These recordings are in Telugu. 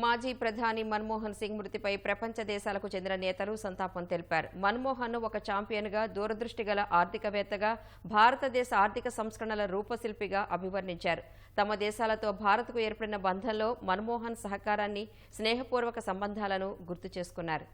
మాజీ ప్రధాని మన్మోహన్ సింగ్ మృతిపై ప్రపంచ దేశాలకు చెందిన నేతలు సంతాపం తెలిపారు. మన్మోహన్ ఒక ఛాంపియన్గా దూరదృష్టి గల ఆర్థికవేత్తగా భారతదేశ ఆర్థిక సంస్కరణల రూపశిల్పిగా అభివర్ణించారు. తమ దేశాలతో భారత్కు ఏర్పడిన బంధంలో మన్మోహన్ సహకారాన్ని స్నేహపూర్వక సంబంధాలను గుర్తు చేసుకున్నారు.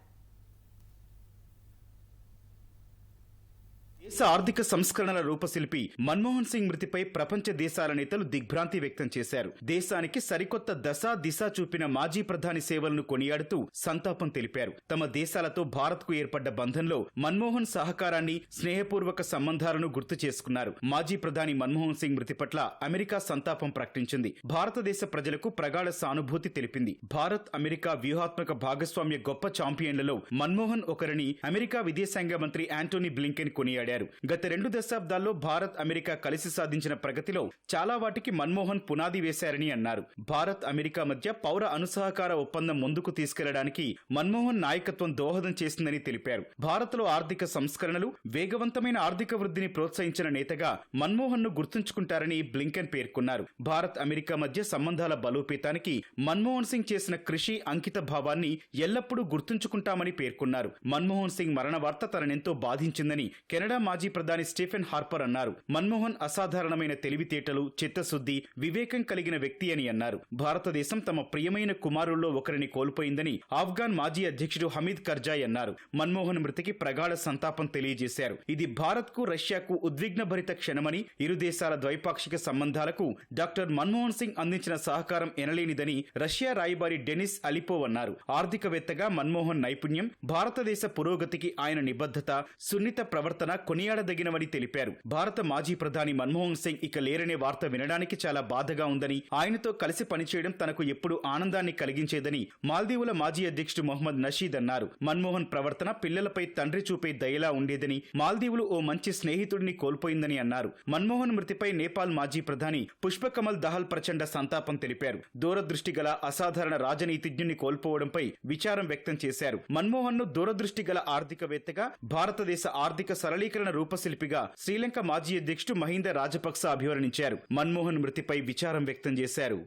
దేశ ఆర్థిక సంస్కరణల రూపశిల్పి మన్మోహన్ సింగ్ మృతిపై ప్రపంచ దేశాల నేతలు దిగ్భ్రాంతి వ్యక్తం చేశారు. దేశానికి సరికొత్త దశ దిశ చూపిన మాజీ ప్రధాని సేవలను కొనియాడుతూ సంతాపం తెలిపారు. తమ దేశాలతో భారత్కు ఏర్పడ్డ బంధంలో మన్మోహన్ సహకారాన్ని స్నేహపూర్వక సంబంధాలను గుర్తు చేసుకున్నారు. మాజీ ప్రధాని మన్మోహన్ సింగ్ మృతి పట్ల అమెరికా సంతాపం ప్రకటించింది. భారతదేశ ప్రజలకు ప్రగాఢ సానుభూతి తెలిపింది. భారత్ అమెరికా వ్యూహాత్మక భాగస్వామ్య గొప్ప ఛాంపియన్లలో మన్మోహన్ ఒకరిని అమెరికా విదేశాంగ మంత్రి యాంటోనీ బ్లింకెన్ కొనియాడారు. గత రెండు దశాబ్దాల్లో భారత్ అమెరికా కలిసి సాధించిన ప్రగతిలో చాలా వాటికి మన్మోహన్ పునాది వేశారని అన్నారు. భారత్ అమెరికా మధ్య పౌర అనుసహకార ఒప్పందం ముందుకు తీసుకెళ్ళడానికి మన్మోహన్ నాయకత్వం దోహదం చేసిందని తెలిపారు. భారత్లో ఆర్థిక సంస్కరణలు వేగవంతమైన ఆర్థిక వృద్ధిని ప్రోత్సహించిన నేతగా మన్మోహన్ను గుర్తుంచుకుంటారని బ్లింకెన్ పేర్కొన్నారు. భారత్ అమెరికా మధ్య సంబంధాల బలోపేతానికి మన్మోహన్ సింగ్ చేసిన కృషి అంకిత భావాన్ని ఎల్లప్పుడూ గుర్తుంచుకుంటామని పేర్కొన్నారు. మన్మోహన్ సింగ్ మరణ వార్త తననెంతో బాధించిందని కెనడా మాజీ ప్రధాని స్టీఫెన్ హార్పర్ అన్నారు. మన్మోహన్ అసాధారణమైన తెలివితేటలు చిత్తశుద్ధి వివేకం కలిగిన వ్యక్తి అని అన్నారు. భారతదేశం తమ ప్రియమైన కుమారుల్లో ఒకరిని కోల్పోయిందని ఆఫ్ఘాన్ మాజీ అధ్యక్షుడు హమీద్ కర్జాయ్ అన్నారు. మన్మోహన్ మృతికి ప్రగాఢ సంతాపం తెలియజేశారు. ఇది భారత్కు రష్యాకు ఉద్విగ్నభరిత క్షణమని ఇరు దేశాల ద్వైపాక్షిక సంబంధాలకు డాక్టర్ మన్మోహన్ సింగ్ అందించిన సహకారం ఎనలేనిదని రష్యా రాయబారి డెనిస్ అలిపోవ్ అన్నారు. ఆర్థికవేత్తగా మన్మోహన్ నైపుణ్యం భారతదేశ పురోగతికి ఆయన నిబద్ధత సున్నిత ప్రవర్తన కొనియాడదగినవని తెలిపారు. భారత మాజీ ప్రధాని మన్మోహన్ సింగ్ ఇక లేరనే వార్త వినడానికి చాలా బాధగా ఉందని ఆయనతో కలిసి పనిచేయడం తనకు ఎప్పుడు ఆనందాన్ని కలిగించేదని మాల్దీవుల మాజీ అధ్యక్షుడు మొహమ్మద్ నషీద్ అన్నారు. మన్మోహన్ ప్రవర్తన పిల్లలపై తండ్రి చూపే దయలా ఉండేదని మాల్దీవులు ఓ మంచి స్నేహితుడిని కోల్పోయిందని అన్నారు. మన్మోహన్ మృతిపై నేపాల్ మాజీ ప్రధాని పుష్పకమల్ దహల్ ప్రచండ సంతాపం తెలిపారు. దూరదృష్టి గల అసాధారణ రాజనీతిజ్ఞుని కోల్పోవడంపై విచారం వ్యక్తం చేశారు. మన్మోహన్ను దూరదృష్టి గల ఆర్థికవేత్తగా భారతదేశ ఆర్థిక సరళీకరణ రూపశిల్పిగా శ్రీలంక మాజీ అధ్యక్షుడు మహీంద రాజపక్స అభివర్ణించారు. మన్మోహన్ మృతిపై విచారం వ్యక్తం చేశారు.